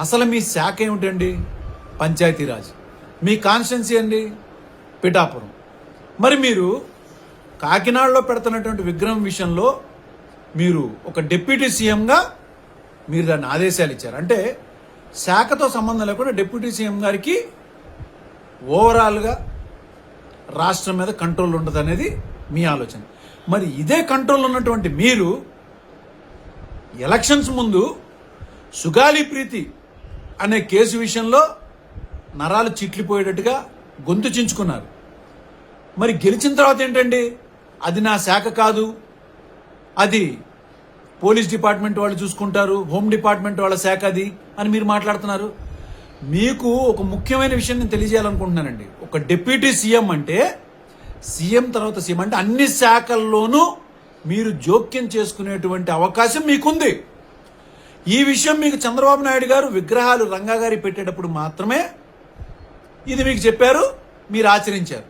అసలు మీ శాఖ ఏమిటండి? పంచాయతీరాజ్. మీ కాన్స్టిట్యున్సీ అండి? పిఠాపురం. మరి మీరు కాకినాడలో పెడుతున్నటువంటి విగ్రహం విషయంలో మీరు ఒక డిప్యూటీ సీఎంగా మీరు దాన్ని ఆదేశాలు ఇచ్చారు. అంటే శాఖతో సంబంధం లేకుండా డిప్యూటీ సీఎం గారికి ఓవరాల్గా రాష్ట్రం మీద కంట్రోల్ ఉండదు అనేది మీ ఆలోచన. మరి ఇదే కంట్రోల్ ఉన్నటువంటి మీరు ఎలక్షన్స్ ముందు సుగాలి ప్రీతి అనే కేసు విషయంలో నరాలు చిట్లిపోయేటట్టుగా గొంతు చించుకున్నారు. మరి గెలిచిన తర్వాత ఏంటండి? అది నా శాఖ కాదు. అది పోలీస్ డిపార్ట్మెంట్ వాళ్ళు చూసుకుంటారు. హోమ్ డిపార్ట్మెంట్ వాళ్ళ శాఖ అది అని మీరు మాట్లాడుతున్నారు. మీకు ఒక ముఖ్యమైన విషయం నేను తెలియజేయాలనుకుంటున్నానండి. ఒక డిప్యూటీ సీఎం అంటే సీఎం తర్వాత సీఎం అంటే అన్ని శాఖల్లోనూ మీరు జోక్యం చేసుకునేటువంటి అవకాశం మీకుంది. ఈ విషయం మీకు చంద్రబాబు నాయుడు గారు విగ్రహాలు రంగా గారి పెట్టేటప్పుడు మాత్రమే ఇది మీకు చెప్పారు మీరు ఆచరించారు.